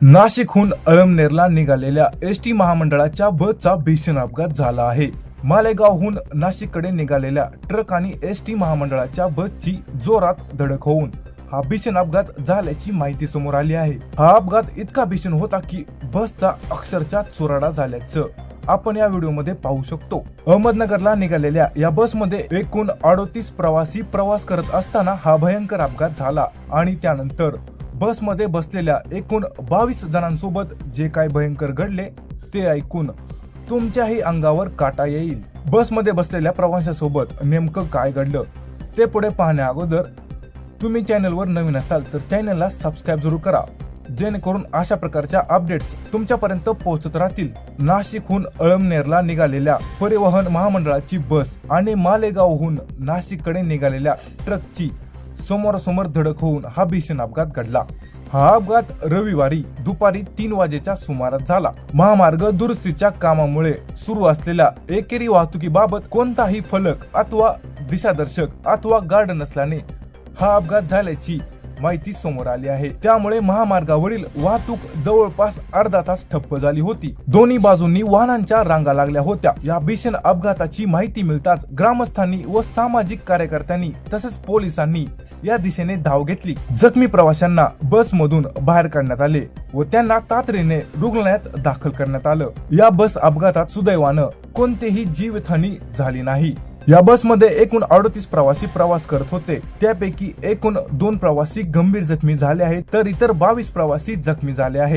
नाशिकहून अळमनेरला निघालेल्या S T महामंडळाच्या बसचा भीषण अपघात झाला आहे. मालेगावहून नाशिककडे निघालेल्या ट्रक आणि एस टी महामंडळाच्या बसची जोरात धडक होऊन हा भीषण अपघात झाल्याची माहिती समोर आली आहे. हा अपघात इतका भीषण होता की बसचा अक्षरशः चुराडा झाल्याचं आपण या व्हिडिओमध्ये पाहू शकतो. अहमदनगरला निघालेल्या या बसमध्ये एकूण अडोतीस प्रवासी प्रवास करत असताना हा भयंकर अपघात झाला आणि त्यानंतर बसमध्ये बसलेल्या एकूण बावीस जणांसोबत जे काय भयंकर घडले ते ऐकून तुमच्याही अंगावर काटा येईल. बसमध्ये बसलेल्या प्रवाशांसोबत नेमकं काय घडलं ते पुढे पाहण्या अगोदर तुम्ही चॅनलवर नवीन असाल तर चॅनलला सबस्क्राईब जरूर करा. जेणेकरून अशा प्रकारच्या अपडेट्स तुमच्यापर्यंत पोहोचत राहतील. नाशिकहून अळमनेरला निघालेल्या परिवहन महामंडळाची बस आणि मालेगावहून नाशिककडे निघालेल्या ट्रकची समोरासमोर धडक होऊन हा भीषण अपघात घडला. हा अपघात रविवारी दुपारी तीन वाजेच्या सुमारास झाला. महामार्ग दुरुस्तीच्या कामामुळे सुरू असलेल्या एकेरी वाहतुकीबाबत कोणताही फलक अथवा दिशादर्शक अथवा गार्ड नसल्याने हा अपघात झाल्याची माहिती समोर आली आहे. त्यामुळे महामार्गावरील वाहतूक जवळपास अर्धा तास ठप्प झाली होती. दोन्ही बाजूंनी वाहनांच्या रांगा लागल्या होत्या. या भीषण अपघाताची माहिती मिळताच ग्रामस्थांनी व सामाजिक कार्यकर्त्यांनी तसेच पोलिसांनी या दिशेने धाव घेतली. जखमी प्रवाशांना बसमधून बाहेर काढण्यात आले व त्यांना तातडीने रुग्णालयात दाखल करण्यात आलं. या बस अपघातात सुदैवानं कोणतेही जीवितहानी झाली नाही. या बसमध्ये एकूण अडतीस प्रवासी प्रवास करत होते. त्यापैकी एकूण दोन प्रवासी गंभीर जखमी झाले आहेत तर इतर बावीस प्रवासी जखमी झाले आहेत.